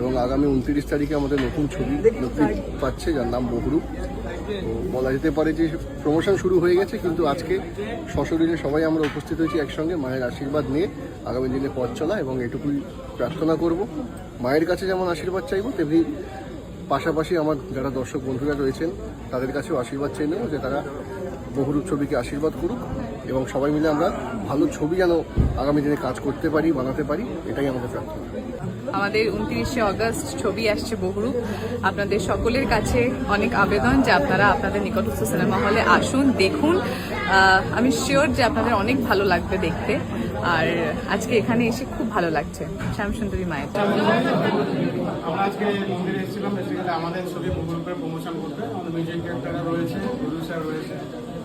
এবং আগামী উনত্রিশ তারিখে আমাদের নতুন ছবি মুক্তি পাচ্ছে, যার নাম বহুরূপ। তো বলা যেতে পারে যে প্রমোশন শুরু হয়ে গেছে, কিন্তু আজকে সশরীরে সবাই আমরা উপস্থিত হয়েছি একসঙ্গে মায়ের আশীর্বাদ নিয়ে। আগামী দিনে পথ চলা এবং এটুকুই প্রার্থনা করব। মায়ের কাছে যেমন আশীর্বাদ চাইব, তেমনি পাশাপাশি আমার যারা দর্শক বন্ধুরা রয়েছেন, তাদের কাছেও আশীর্বাদ চাই নেব যে তারা বহুরূপ ছবিকে আশীর্বাদ করুক এবং সবাই মিলে আমরা ভালো ছবি যেন আগামী দিনে কাজ করতে পারি, বানাতে পারি, এটাই আমাদের প্রার্থনা। আমাদের উনত্রিশে অগস্ট ছবি আসছে বহুরূপ। আপনাদের সকলের কাছে অনেক আবেদন যে আপনারা আপনাদের নিকটস্থ সিনেমা হলে আসুন, দেখুন। আমি শিওর যে আপনাদের অনেক ভালো লাগবে দেখতে। আর আজকে এখানে এসে খুব ভালো লাগছে। শ্যামসুন্দরী মায়ের আমরা আজকে মন্দিরে এসেছিলাম। আমাদের ছবি প্রমোশন করতে আমাদের মিউজিক রয়েছে প্রডিউসার রয়েছে।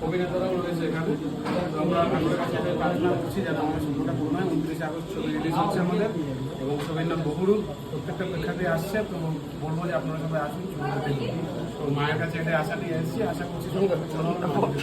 অভিনেতারাও রয়েছে এখানে। আমরা ঠাকুরের কাছে প্রার্থনা করছি যেন আমাদের ছবিটা পূর্ণ হয় উনত্রিশে আগস্ট ছবি রিলিজ হচ্ছে আমাদের। এবং ছবির নাম বহুরূপ প্রত্যেকটা প্রেক্ষাতে আসছে। তো বলব যে আপনারা সবাই আসুন ছবিটা দেখুন। তো মায়ের কাছে এটাই আশা নিয়ে এসেছি। আশা করছি সবাই চলুন আমাদের